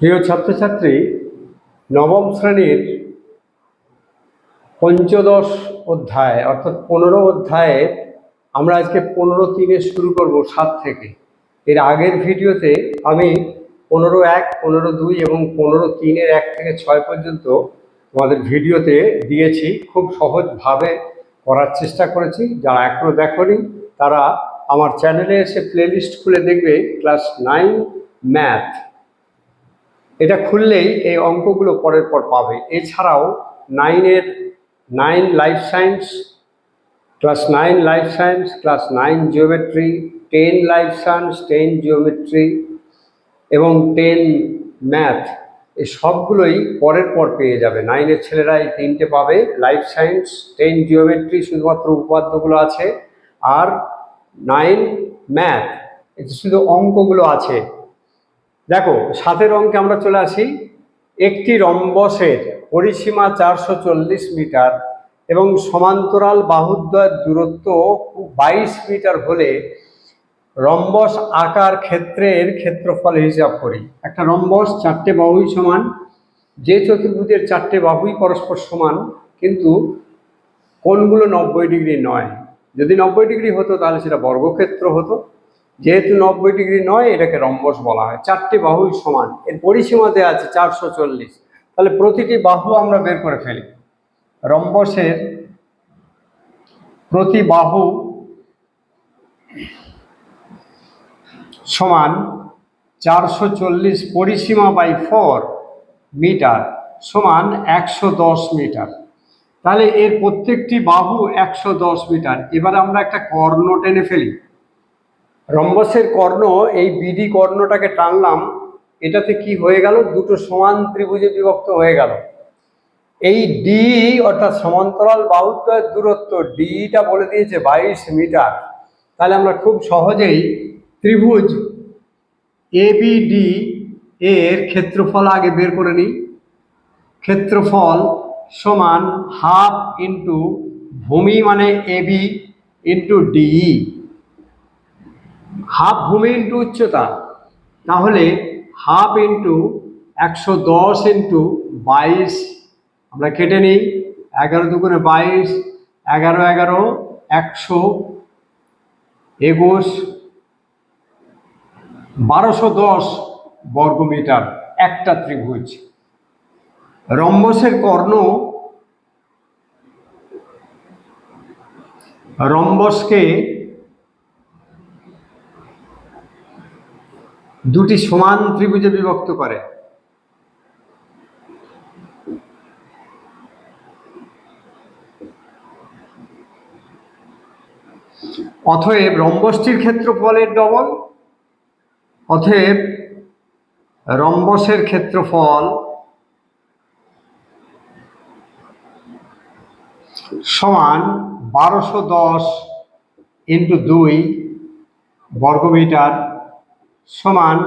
প্রিয় ছাত্রছাত্রী, নবম শ্রেণির পঞ্চদশ অধ্যায়, অর্থাৎ পনেরো অধ্যায়ে আমরা আজকে পনেরো তিনে শুরু করব সাত থেকে। এর আগের ভিডিওতে আমি পনেরো এক, পনেরো দুই এবং পনেরো তিনের এক থেকে ছয় পর্যন্ত আমাদের ভিডিওতে দিয়েছি। খুব সহজভাবে করার চেষ্টা করেছি। যারা এখনও দেখনি, তারা আমার চ্যানেলে এসে প্লেলিস্ট খুলে দেখবে। Class nine math. এটা খুললেই এই অঙ্কগুলো পরের পর পাবে। এছাড়াও নাইনের nine life science class nine life science class nine geometry ten life science ten geometry এবং টেন ম্যাথ এই সবগুলোই পরের পর পেয়ে যাবে। নাইনের ছেলেরা এই তিনটে পাবে। লাইফ সায়েন্স টেন জিওমেট্রি শুধুমাত্র উপপাদ্যগুলো আছে। আর নাইন ম্যাথ শুধু অঙ্কগুলো আছে। দেখো সাতের অঙ্কে আমরা চলে আসি। একটি রম্বসের পরিসীমা চারশো চল্লিশ মিটার এবং সমান্তরাল বাহুদ্বয়ের দূরত্ব বাইশ মিটার হলে রম্বস আকার ক্ষেত্রের ক্ষেত্রফল হিসাব করি। একটা রম্বস চারটে বাহুই সমান, যে চতুর্ভুজের চারটে বাহুই পরস্পর সমান, কিন্তু কোনগুলো নব্বই ডিগ্রি নয়। যদি নব্বই ডিগ্রি হতো, তাহলে সেটা বর্গক্ষেত্র হতো। যেহেতু নব্বই ডিগ্রি নয়, এটাকে রম্বস বলা হয়। চারটি বাহুই সমান। এর পরিসীমা দেওয়া আছে চারশো চল্লিশ। তাহলে প্রতিটি বাহু আমরা বের করে ফেলি। রম্বসের প্রতি বাহু সমান চারশো চল্লিশ পরিসীমা বাই ফোর মিটার সমান একশো দশ মিটার। তাহলে এর প্রত্যেকটি বাহু একশো দশ মিটার। এবার আমরা একটা কর্ণ টেনে ফেলি। রম্বসের কর্ণ, এই বিডি কর্ণটাকে টানলাম, এটাতে কি হয়ে গেল? দুটো সমান ত্রিভুজে বিভক্ত হয়ে গেল। এই ডি অর্থাৎ সমান্তরাল বাহুত্বের দূরত্ব ডিটা বলে দিয়েছে বাইশ মিটার। তাহলে আমরা খুব সহজেই ত্রিভুজ এ এবিডি এর ক্ষেত্রফল আগে বের করে নিই। ক্ষেত্রফল সমান হাফ ইন্টু ভূমি মানে এবি ইন্টু ডিই হাফ ভূমি ইন্টু উচ্চতা। তাহলে হাফ ইন্টু একশো দশ ইন্টু বাইশ। আমরা কেটে নিই, এগারো দুগুণে বাইশ, এগারো এগারো, একশো একুশ। বারোশো দশ বর্গমিটার, একটা ত্রিভুজ। রম্বসের কর্ণ রম্বসকে দুটি সমান ত্রিভুজে বিভক্ত করে। অতএব রম্বসটির ক্ষেত্রফলের ডবল, অতএব রম্বসের ক্ষেত্রফল সমান বারোশো দশ ইন্টু দুই বর্গমিটার সমান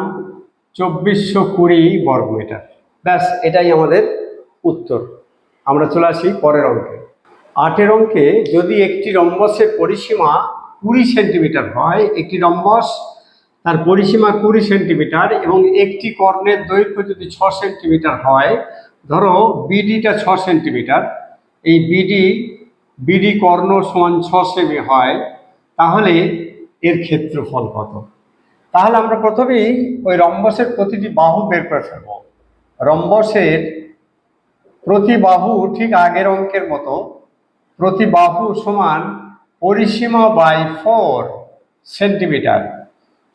চব্বিশশো কুড়ি বর্গমিটার। ব্যাস, এটাই আমাদের উত্তর। আমরা চলে আসি পরের অঙ্কে। আটের অঙ্কে যদি একটি রম্বসের পরিসীমা কুড়ি সেন্টিমিটার হয়, একটি রম্বস তার পরিসীমা কুড়ি সেন্টিমিটার এবং একটি কর্ণের দৈর্ঘ্য যদি ছ সেন্টিমিটার হয়, ধরো বিডিটা ছ সেন্টিমিটার, এই বিডি বিডি কর্ণ সমান ছ সেমি হয়, তাহলে এর ক্ষেত্রফল কত? তাহলে আমরা প্রথমেই ওই রম্বসের প্রতিটি বাহু বের করে ফেলব। রম্বসের প্রতি বাহু ঠিক আগের অঙ্কের মতো প্রতি বাহু সমান পরিসীমা বাই ফোর সেন্টিমিটার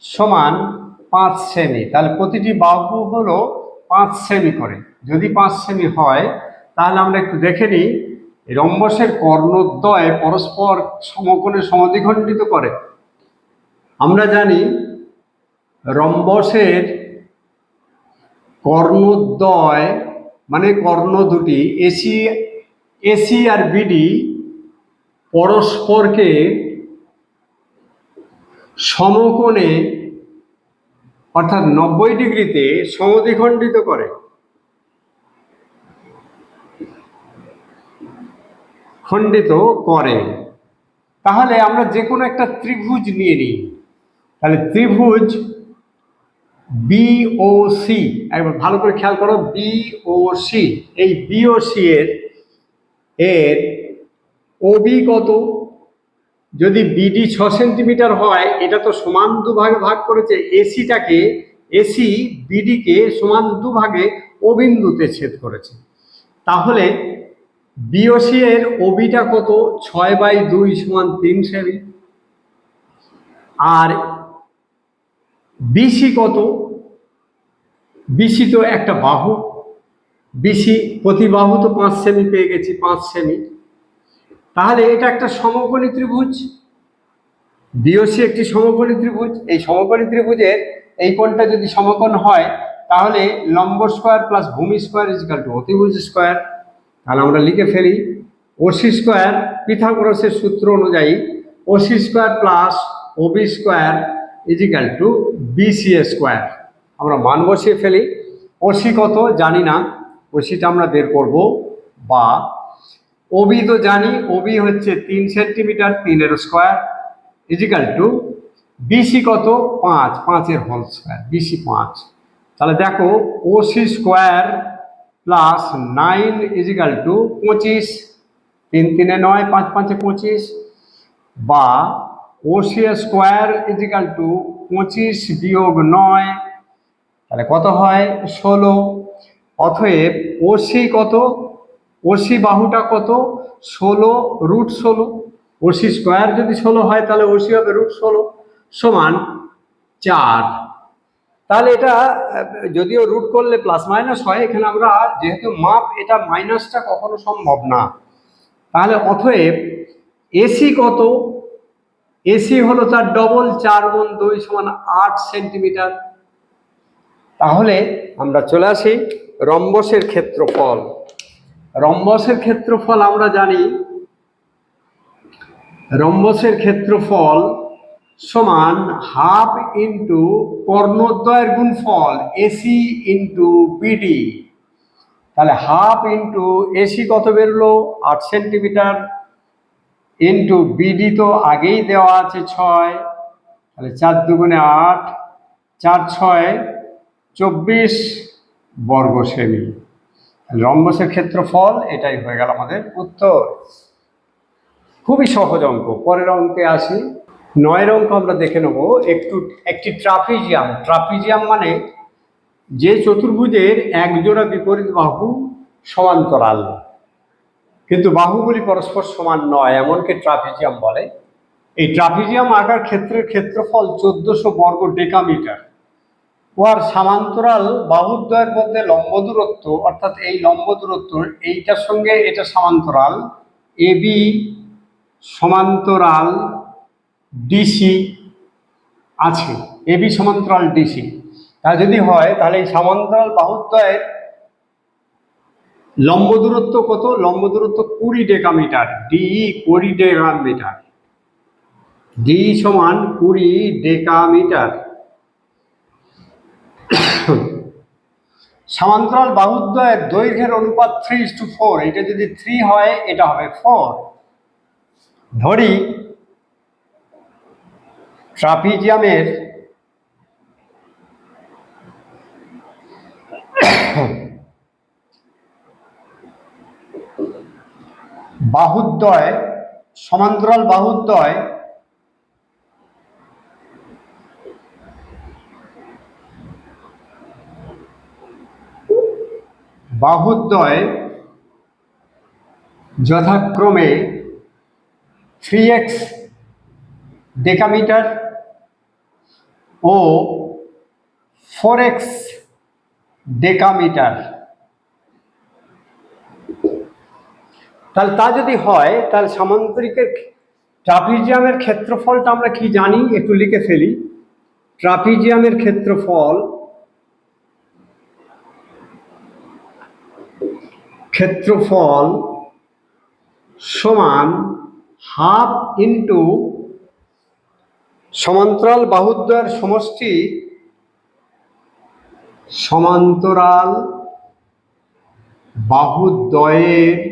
সমান পাঁচ সেমি। তাহলে প্রতিটি বাহু হলো পাঁচ সেমি করে। যদি পাঁচ সেমি হয়, তাহলে আমরা একটু দেখে নিই, রম্বসের কর্ণদ্বয় পরস্পর সমকোণে সমদ্বিখণ্ডিত করে। আমরা জানি রম্বসের কর্ণদ্বয় মানে কর্ণ দুটি এসি এসি আর বিডি পরস্পরকে সমকোণে, অর্থাৎ নব্বই ডিগ্রিতে সমদ্বিখণ্ডিত করে। খণ্ডিত করে। তাহলে আমরা যে কোনো একটা ত্রিভুজ নিয়ে নিই। তাহলে ত্রিভুজ বিওসি একবার ভালো করে খেয়াল করো বিওসি এই বিওসি এর এর ওবি কত? যদি বিডি ছ সেন্টিমিটার হয়, এটা তো সমান দুভাগে ভাগ করেছে এসিটাকে এসি বিডিকে সমান দুভাগে ও ছেদ করেছে। তাহলে বিওসি এর ওবিটা কত? ছয় বাই দুই সমান তিন সেমি। আর বিসি কত? বিসি তো একটা বাহু। বিসি প্রতি বাহু তো পাঁচ সেমি পেয়ে গেছি, পাঁচ সেমি। তাহলে এটা একটা সমকোণী ত্রিভুজ। বিওসি একটি সমকোণী ত্রিভুজ। এই সমকোণী ত্রিভুজের এই কোণটা যদি সমকোণ হয়, তাহলে লম্ব স্কোয়ার প্লাস ভূমি স্কোয়ার ইজিক্যাল টু অতিভুজ স্কোয়ার। তাহলে আমরা লিখে ফেলি, ওসি স্কোয়ার পিথাগোরাসের সূত্র অনুযায়ী, OC square plus OB square equal to BC square. আমরা মান বসিয়ে ফেলি। ওসি কত? জানি না। ওসিটা আমরা বের করব বা ওবি তো জানি। ওবি হচ্ছে তিন সেন্টিমিটার, তিনের স্কোয়ার। ইজিক্যাল টু বিসি কত? পাঁচ। পাঁচের হোল স্কোয়ার। বিসি পাঁচ। তাহলে দেখো, OC square plus nine equal to পঁচিশ। তিন তিনে নয়, পাঁচ পাঁচে পঁচিশ। বা ওসি স্কোয়ার ইজিক্যাল টু পঁচিশ বিয়োগ নয়, তাহলে কত হয়? ষোলো। অতএব ওসি কত? ওসি বাহুটা কত? ষোলো রুট ষোলো। ওসি স্কোয়ার যদি ষোলো হয়, তাহলে ওসি হবে রুট ষোলো সমান চার। তাহলে এটা, যদিও রুট করলে প্লাস মাইনাস হয়, এখানে আমরা যেহেতু মাপ, এটা মাইনাসটা কখনো সম্ভব না। তাহলে অতএব এসি কত? এসি হলো তার ডবল চার গুণ দুই সমান আট সেন্টিমিটার তাহলে আমরা চলে আসি রম্বসের ক্ষেত্রফল। রম্বসের ক্ষেত্রফল আমরা জানি, রম্বসের ক্ষেত্রফল সমান হাফ ইন্টু কর্ণদ্বয়ের গুণফল এসি ইন্টু বিডি তাহলে হাফ ইন্টু এসি কত বেরোলো? আট সেন্টিমিটার ইন্টু বিডি তো আগেই দেওয়া আছে ছয়, তাহলে চার দুগুণে আট, চার ছয়, চব্বিশ বর্গ সেমি রম্বসের ক্ষেত্রফল, এটাই হয়ে গেল আমাদের উত্তর। খুবই সহজ অঙ্ক, পরের অঙ্কে আসি। নয়ের অঙ্ক আমরা দেখে নেব, একটু, একটি ট্রাপিজিয়াম। ট্রাপিজিয়াম মানে যে চতুর্ভুজের একজোড়া বিপরীত বাহু সমান্তরাল। কিন্তু বাহুগুলি পরস্পর সমান নয়, এমনকি ট্রাফিজিয়াম বলে। এই ট্রাফিজিয়াম আঁকার ক্ষেত্রের ক্ষেত্রফল চোদ্দশো বর্গ ডেকামিটার। উহার সামান্তরাল বাহুদ্বয়ের মধ্যে লম্ব দূরত্ব, অর্থাৎ এই লম্ব দূরত্ব, এইটার সঙ্গে এটা সমান্তরাল এবি সমান্তরাল ডিসি আছে এবি সমান্তরাল ডিসি। তা যদি হয়, তাহলে এই সমান্তরাল বাহুদ্বয়ের লম্ব দূরত্ব কত? লম্ব দূরত্ব কুড়ি ডেকামিটার, ডি কুড়ি ডেকামিটার। ডি সমান কুড়ি ডেকামিটার। সমান্তরাল বাহুদ্বয়ের দৈর্ঘ্যের অনুপাত থ্রি ইস টু ফোর এটা যদি থ্রি হয়, এটা হবে ফোর ধরি, ট্রাপিজিয়ামের বাহুদ্বয় সমান্তরাল বাহুদ্বয় বাহুদ্বয় যথাক্রমে থ্রি এক্স ডেকামিটার ও ফোর এক্স ডেকামিটার। তাহলে তা যদি হয়, তাহলে সামান্তরিকের ট্রাপিজিয়ামের ক্ষেত্রফলটা আমরা কি জানি? একটু লিখে ফেলি। ট্রাপিজিয়ামের ক্ষেত্রফল ক্ষেত্রফল সমান হাফ ইন্টু সমান্তরাল বাহুদ্বয়ের সমষ্টি সমান্তরাল বাহুদ্বয়ের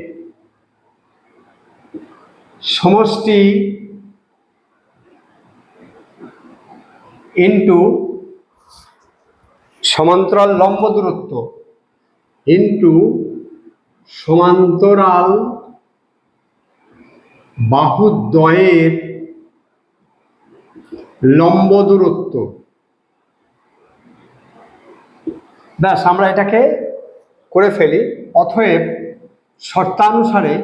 সমষ্টি ইন্টু সমান্তরাল লম্ব দূরত্ব ইন্টু সমান্তরাল বাহুদ্বয়ের লম্ব দূরত্ব। ব্যাস, আমরা এটাকে করে ফেলি। অতএব শর্তানুসারে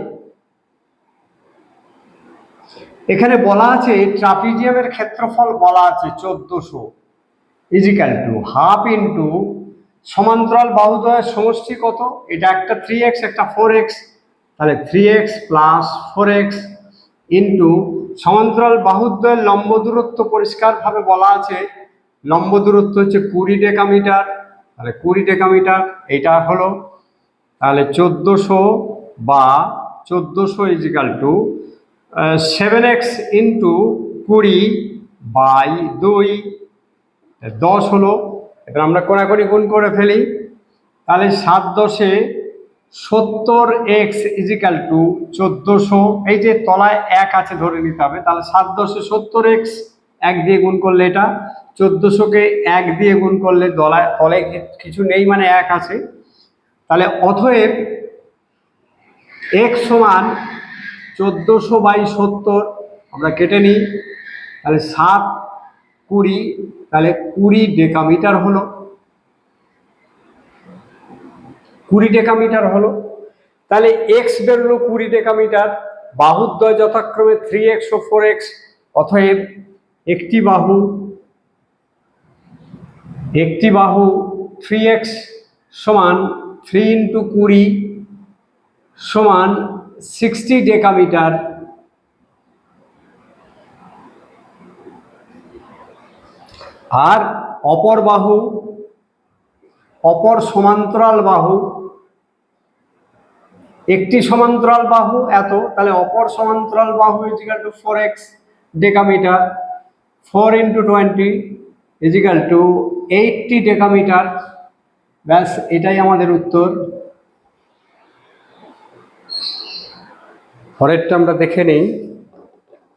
এখানে বলা আছে, ট্রাপিজিয়ামের ক্ষেত্রফল বলা আছে চোদ্দশো। ইজিক্যাল টু হাফ ইন্টু সমান্তরাল বাহুদ্বয়ের সমষ্টি কত? এটা একটা থ্রি এক্স একটা ফোর এক্স তাহলে three x plus four x into সমান্তরাল বাহুদ্বয়ের লম্ব দূরত্ব পরিষ্কারভাবে বলা আছে। লম্ব দূরত্ব হচ্ছে কুড়ি ডেকামিটার। তাহলে কুড়ি ডেকামিটার, এটা হলো, তাহলে চোদ্দোশো বা চোদ্দোশো equal to seven x into কুড়ি বাই দুই দশ হলো। এবার আমরা কোনাকুনি গুণ করে ফেলি। তাহলে সাত দশে সত্তর এক্স ইজিক্যাল টু চোদ্দোশো। এই যে তলায় এক আছে ধরে নিতে হবে। তাহলে সাত দশে সত্তর এক্স এক দিয়ে গুণ করলে এটা। চোদ্দোশোকে এক দিয়ে গুণ করলে তলায় কি- কিছু নেই মানে এক আছে। তাহলে অথয়েব এক সমান চোদ্দোশো বাই সত্তর। আমরা কেটে নিই। তাহলে সাত কুড়ি, তাহলে কুড়ি ডেকামিটার হলো। কুড়ি ডেকামিটার হলো। তাহলে এক্স বেরোলো কুড়ি ডেকামিটার বাহুদ্বয় যথাক্রমে থ্রি এক্স ও ফোর এক্স অতএব একটি বাহু একটি বাহু থ্রি এক্স সমান থ্রি ইন্টু কুড়ি সমান সিক্সটি ডেকামিটার। আর অপর বাহু, অপর সমান্তরাল বাহু, একটি সমান্তরাল বাহু এত, তাহলে অপর সমান্তরাল বাহু equal to four x decametre four into twenty equal to eighty decametre. ব্যাস, এটাই আমাদের উত্তর। পরেরটা আমরা দেখে নিই।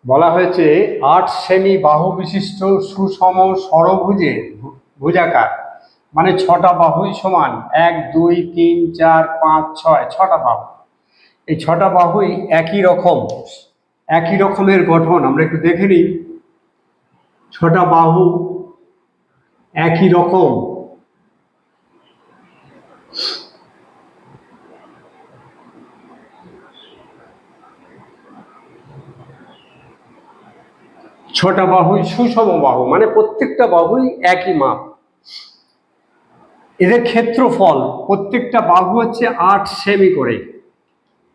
বলা হয়েছে, আট সেমি বাহু বিশিষ্ট সুষম ভু- ভুজাকার। মানে ছটা বাহুই সমান। এক, দুই, তিন, চার, পাঁচ, ছয়, ছটা বাহু। এই ছটা বাহুই একই রকম। একই রকমের গঠন। আমরা একটু দেখে নিই। ছটা বাহু একই রকম। ছটা বাহুই সুষম বাহু মানে প্রত্যেকটা বাহুই একই মাপ। এদের ক্ষেত্রফল, প্রত্যেকটা বাহু হচ্ছে আট সেমি করে।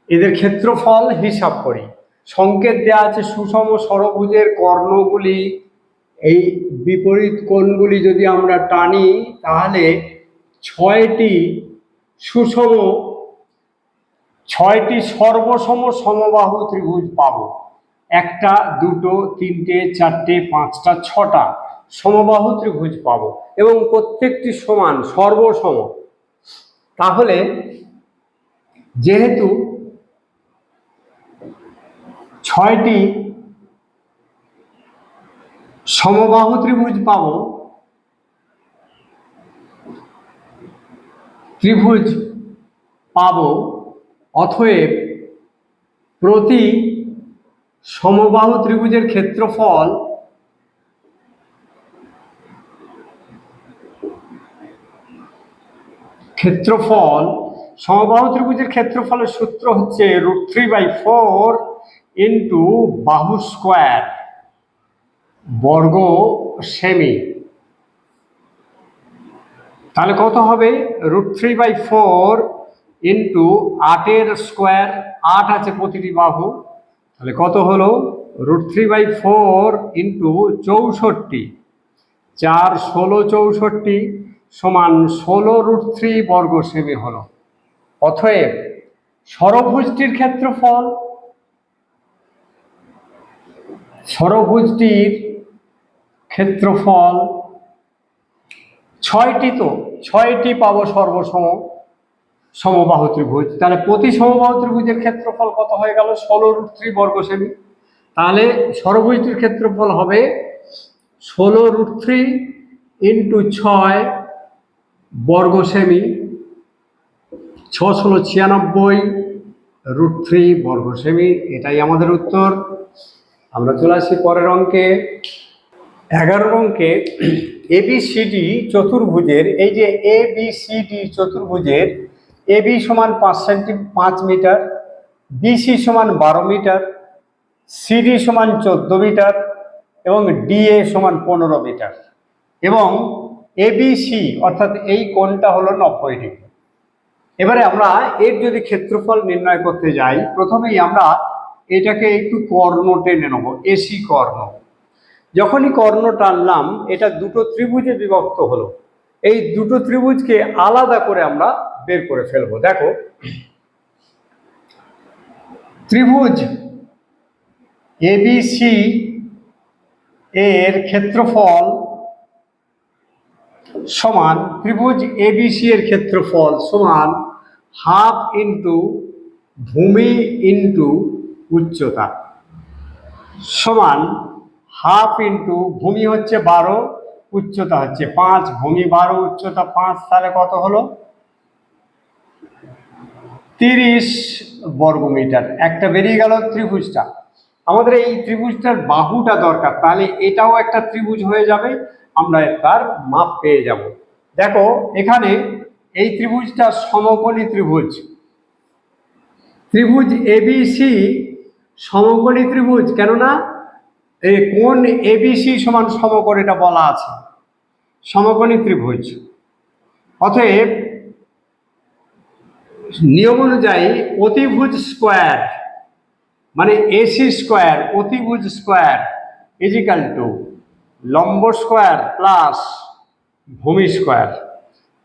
এদের ক্ষেত্রফল হিসাব করি। সংকেত দেওয়া আছে সুষম ষড়ভুজের কর্ণগুলি, এই বিপরীত কোণগুলি যদি আমরা টানি, তাহলে ছয়টি সুষম, ছয়টি সর্বসম সমবাহু ত্রিভুজ পাবো। একটা, দুটো, তিনটে, চারটে, পাঁচটা, ছটা সমবাহু ত্রিভুজ পাবো এবং প্রত্যেকটি সমান, সর্বসম। তাহলে যেহেতু ছয়টি সমবাহু ত্রিভুজ পাবো ত্রিভুজ পাবো অথয়েব প্রতি সমবাহু ত্রিভুজের ক্ষেত্রফল ক্ষেত্রফল, সমবাহু ত্রিভুজের ক্ষেত্রফলের সূত্র হচ্ছে root three by four into বাহু স্কোয়ার বর্গ সেমি তাহলে কত হবে? Root three by four into আটের স্কোয়ার আট আছে প্রতিটি বাহু। তাহলে কত হলো? Root three by four into চৌষট্টি। চার ষোলো চৌষট্টি সমান ষোলো রুট থ্রি বর্গ সেমি হলো। অতএব ষড়ভুজটির ক্ষেত্রফল ষড়ভুজটির ক্ষেত্রফল ছয়টি তো, ছয়টি পাবো সর্বসম। সমবাহু ত্রিভুজ। তাহলে প্রতি সমবাহু ত্রিভুজের ক্ষেত্রফল কত হয়ে গেল? ষোলো রুট থ্রি বর্গ সেমি। তাহলে ষড়ভুজটির ক্ষেত্রফল হবে ষোলো রুট থ্রি ইন্টু ছয় বর্গ সেমি। ছ ষোলো ছিয়ানব্বই রুট থ্রি বর্গ সেমি। এটাই আমাদের উত্তর। আমরা চলে আসি পরের অঙ্কে। এগারো অঙ্কে এবিসিডি চতুর্ভুজের, এই যে এ বি সি ডি চতুর্ভুজের এ বি সমান পাঁচ সেন্টি পাঁচ মিটার বিসি সমান বারো মিটার সিডি সমান চোদ্দ মিটার এবং ডিএ সমান পনেরো মিটার। এবং এবিসি অর্থাৎ এই কোণটা হলো নব্বই ডিগ্রি। এবারে আমরা এর যদি ক্ষেত্রফল নির্ণয় করতে যাই, প্রথমেই আমরা এটাকে একটু কর্ণ টেনে নেব এসি কর্ণ। যখনই কর্ণ টানলাম, এটা দুটো ত্রিভুজে বিভক্ত হলো। এই দুটো ত্রিভুজকে আলাদা করে আমরা বের করে ফেলব। দেখো, ত্রিভুজ এবিসি এর ক্ষেত্রফল সমান, ত্রিভুজ এবিসি এর ক্ষেত্রফল সমান হাফ ইন্টু ভূমি ইন্টু উচ্চতা। সমান হাফ ইন্টু ভূমি হচ্ছে বারো, উচ্চতা হচ্ছে পাঁচ, ভূমি বারো, উচ্চতা পাঁচ, তাহলে কত হলো? তিরিশ বর্গমিটার। একটা বেরিয়ে গেল ত্রিভুজটা। আমাদের এই ত্রিভুজটার বাহুটা দরকার, তাহলে এটাও একটা ত্রিভুজ হয়ে যাবে, আমরা তার মাপ পেয়ে যাব। দেখো, এখানে এই ত্রিভুজটা সমকোণী ত্রিভুজ। ত্রিভুজ এবিসি সমকোণী ত্রিভুজ, কেননা এই কোন এবিসি সমান সমকোণ, এটা বলা আছে। সমকোণী ত্রিভুজ। অতএব নিয়ম অনুযায়ী অতিভুজ স্কোয়ার মানে এসি স্কোয়ার, অতিভুজ স্কোয়ার ইজিক্যাল টু লম্ব স্কোয়ার প্লাস ভূমি স্কোয়ার।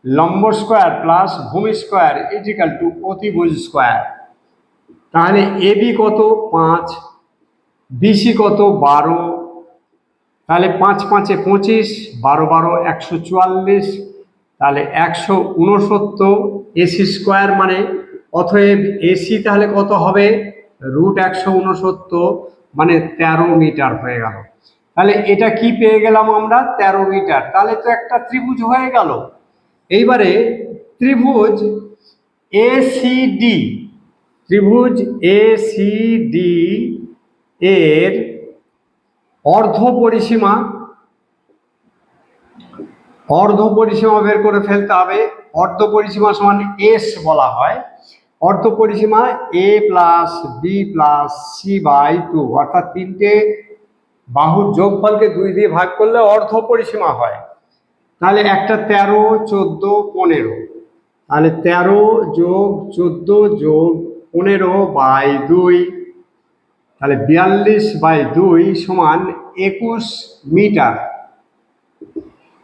লম্ব স্কোয়ার প্লাস ভূমি স্কোয়ার ইজিক্যাল টু অতিভুজ স্কোয়ার। তাহলে এবি কত? পাঁচ। বিসি কত? বারো। তাহলে পাঁচ পাঁচে পঁচিশ, বারো বারো একশো চুয়াল্লিশ তাহলে একশো উনসত্তর এসি স্কোয়ার মানে অতএব এসি তাহলে কত হবে? রুট একশো উনসত্তর মানে তেরো মিটার হয়ে গেল। তাহলে এটা কি পেয়ে গেলাম আমরা? তেরো মিটার। তাহলে তো একটা ত্রিভুজ হয়ে গেল। এইবারে ত্রিভুজ এসিডি ত্রিভুজ এসিডি এর অর্ধ পরিসীমা অর্ধ পরিসীমা বের করে ফেলতে হবে। অর্ধ পরিসীমা সমান এস বলা হয়। অর্ধ পরিসীমা A plus B plus C by two অর্থাৎ তিনটে বাহুর যোগফলকে দুই দিয়ে ভাগ করলে অর্ধ পরিসীমা হয়। তাহলে একটা তেরো, চোদ্দ, পনেরো। তাহলে তেরো যোগ চোদ্দ যোগ পনেরো বাই দুই। তাহলে বিয়াল্লিশ বাই দুই সমান একুশ মিটার।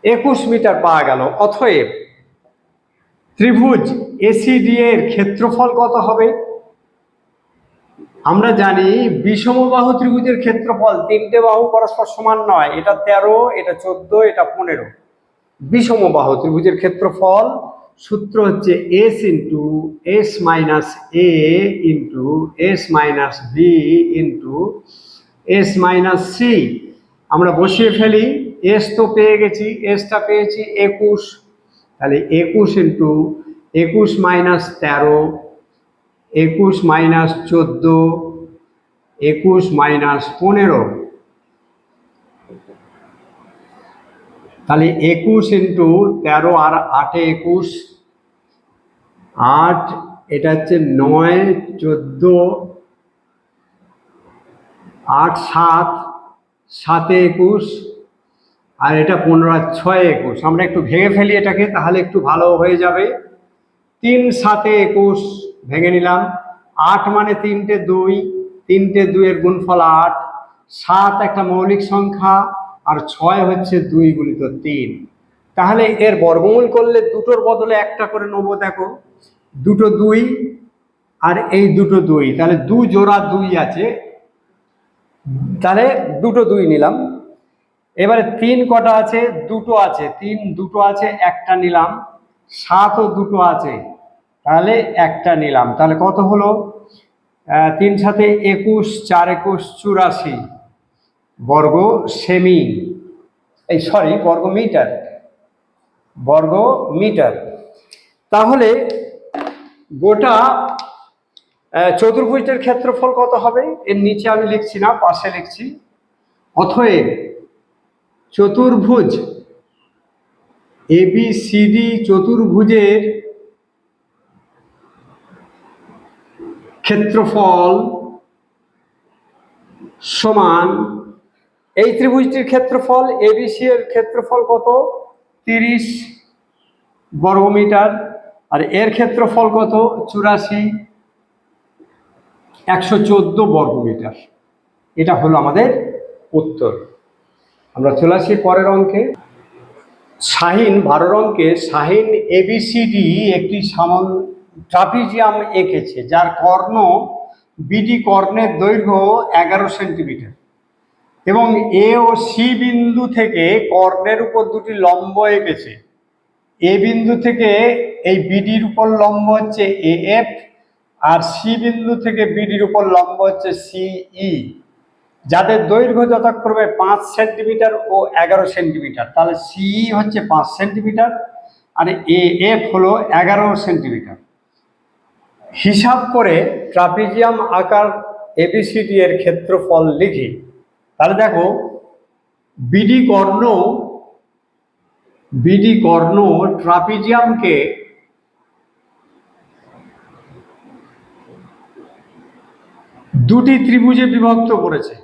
একুশ মিটার পাওয়া গেল। অথয়েব ত্রিভুজ এসিডি এর ক্ষেত্রফল কত হবে? আমরা জানি বিষমবাহু ত্রিভুজের ক্ষেত্রফল তিনটে বাহু পরস্পর সমান নয়। এটা তেরো, এটা চোদ্দ, এটা পনেরো। বিষমবাহু ত্রিভুজের ক্ষেত্রফল সূত্র হচ্ছে S into S minus A into S minus B into S minus C আমরা বসিয়ে ফেলি। এস তো পেয়ে গেছি এসটা পেয়েছি একুশ। তাহলে একুশ ইন্টু একুশ মাইনাস তেরো, একুশ মাইনাস চোদ্দ, একুশ মাইনাস পনেরো। তাহলে একুশ ইন্টু তেরো আর আটে একুশ। আট, এটা হচ্ছে নয়, চোদ্দ। আট, সাত, সাতে একুশ। আর এটা পনেরো আর ছয় একুশ। আমরা একটু ভেঙে ফেলি এটাকে, তাহলে একটু ভালো হয়ে যাবে। তিন, সাতে একুশ, ভেঙে নিলাম। আট মানে তিনটে দুই, তিনটে দুইয়ের গুণফল আট। সাত একটা মৌলিক সংখ্যা, আর ছয় হচ্ছে দুই গুণিত তিন। তাহলে এর বর্গমূল করলে দুটোর বদলে একটা করে নেব, দেখো। দুটো দুই আর এই দুটো দুই। তাহলে দু জোড়া দুই আছে। তাহলে দুটো দুই নিলাম। এবারে তিন কটা আছে, দুটো আছে, তিন, দুটো আছে, একটা নিলাম, সাতও দুটো আছে, তাহলে একটা নিলাম। তাহলে কত হলো? তিন সাথে একুশ, চার একুশ, চুরাশি। বর্গ সেমি, এই সরি বর্গ মিটার বর্গ মিটার। তাহলে গোটা চতুর্ভুজের ক্ষেত্রফল কত হবে? এর নিচে আমি লিখছি না, পাশে লিখছি। অথয়েব চতুর্ভুজ এবিসিডি চতুর্ভুজের ক্ষেত্রফল সমান, এই ত্রিভুজটির ক্ষেত্রফল এবিসি এর ক্ষেত্রফল কত? তিরিশ বর্গমিটার। আর এর ক্ষেত্রফল কত? চুরাশি, একশো চোদ্দ বর্গমিটার। এটা হলো আমাদের উত্তর। আমরা চলে আসি পরের অঙ্কে। শাহিন, বারোর অঙ্কে, শাহিন এবিসিডি একটি সামন ট্রাপিজিয়াম এঁকেছে, যার কর্ণ বিডি কর্ণের দৈর্ঘ্য এগারো সেন্টিমিটার। এবং এ ও সি বিন্দু থেকে কর্ণের উপর দুটি লম্ব এঁকেছে। এ বিন্দু থেকে এই বিডির উপর লম্ব হচ্ছে এ এফ আর সি বিন্দু থেকে বিডির উপর লম্ব হচ্ছে সিই যাদের দৈর্ঘ্য যথাক্রমে পাঁচ সেন্টিমিটার ও এগারো সেন্টিমিটার, তাহলে সিই হচ্ছে পাঁচ সেন্টিমিটার আর এ এফ হলো এগারো সেন্টিমিটার। হিসাব করে ট্রাপিজিয়াম আকার এবিসিডি এর ক্ষেত্রফল লিখি। তাহলে দেখো বিডি কর্ণ বিডি কর্ণ ট্রাপিজিয়ামকে দুটি ত্রিভুজে বিভক্ত করেছে।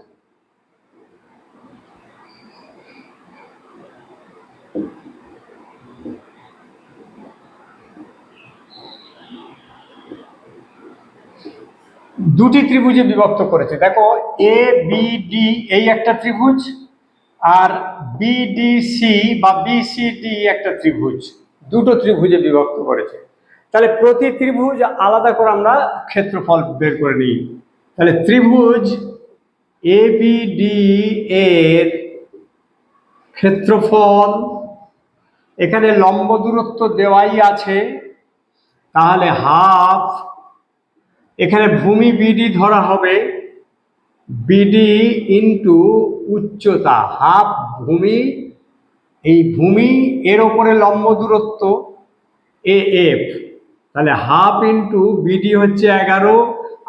দুটি ত্রিভুজে বিভক্ত করেছে। দেখো এ বি ডি এই একটা ত্রিভুজ আর বিডিসি বা বিসিডি একটা ত্রিভুজ। দুটো ত্রিভুজে বিভক্ত করেছে। তাহলে প্রতি ত্রিভুজ আলাদা করে আমরা ক্ষেত্রফল বের করে নিই। তাহলে ত্রিভুজ এ বি ডি এর ক্ষেত্রফল, এখানে লম্ব দূরত্ব দেওয়াই আছে। তাহলে হাফ এখানে ভূমি বিডি ধরা হবে বিডি ইন্টু উচ্চতা, হাফ ভূমি। এই ভূমি এর ওপরে লম্ব দূরত্ব এ এফ তাহলে হাফ ইন্টু বিডি হচ্ছে এগারো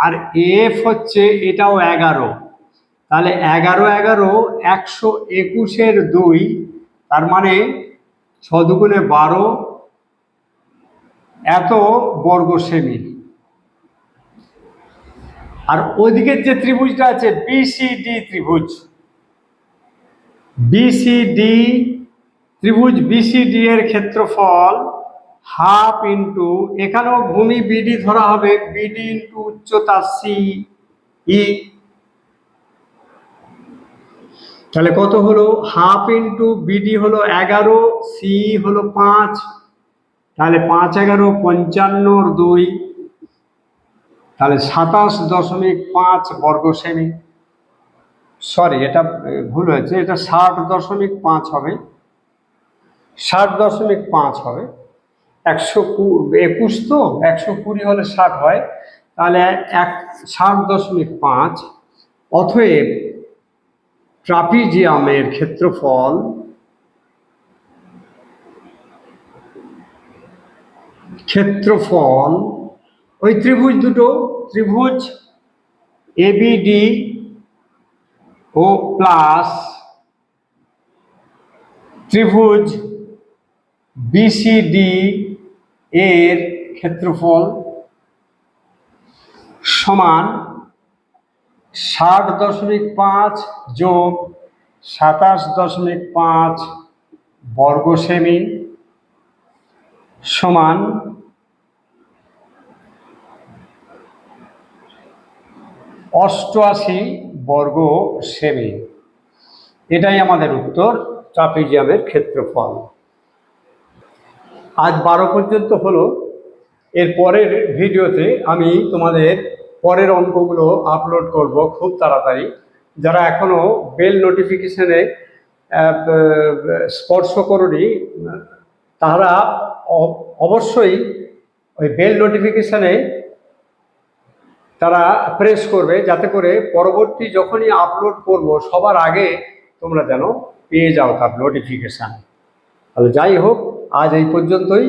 আর এফ হচ্ছে এটাও এগারো। তাহলে এগারো এগারো একশো একুশের দুই, তার মানে ছ দুগুণে বারো, এত বর্গ সেমি আর ওদিকের যে ত্রিভুজটা আছে বিসিডি ত্রিভুজ। বিসিডি ত্রিভুজ বিসিডি এর ক্ষেত্রফল হাফ ইন্টু, এখানেও ভূমি বিডি ধরা হবে বিডি ইন্টু উচ্চতা সি ই তাহলে কত হলো? হাফ ইন্টু বিডি হলো এগারো সি হলো পাঁচ। তাহলে পাঁচ এগারো পঞ্চান্নর দুই। তাহলে সাতাশ দশমিক পাঁচ বর্গ সেমি সরি এটা ভুল হয়েছে, এটা ষাট দশমিক পাঁচ হবে। ষাট দশমিক পাঁচ হবে। একশো একুশ তো, একশো কুড়ি হলে ষাট হয়। তাহলে এক, ষাট দশমিক পাঁচ অথব ট্রাপিজিয়ামের ক্ষেত্রফল ক্ষেত্রফল ওই ত্রিভুজ দুটো, ত্রিভুজ এবিডি ও প্লাস ত্রিভুজ বিসিডি এর ক্ষেত্রফল সমান ষাট দশমিক পাঁচ যোগ সাতাশ দশমিক পাঁচ বর্গ সেমি সমান অষ্টআশি বর্গ সেমি। এটাই আমাদের উত্তর, ট্রাপিজিয়ামের ক্ষেত্রফল। আজ বারো পর্যন্ত হলো। এর পরের ভিডিওতে আমি তোমাদের পরের অঙ্কগুলো আপলোড করব খুব তাড়াতাড়ি। যারা এখনও বেল নোটিফিকেশানে স্পর্শ করনি, তারা অবশ্যই ওই বেল নোটিফিকেশনে তারা প্রেস করবে যাতে করে পরবর্তী যখনই আপলোড করব, সবার আগে তোমরা যেন পেয়ে যাও তার নোটিফিকেশান তাহলে যাই হোক, আজ এই পর্যন্তই।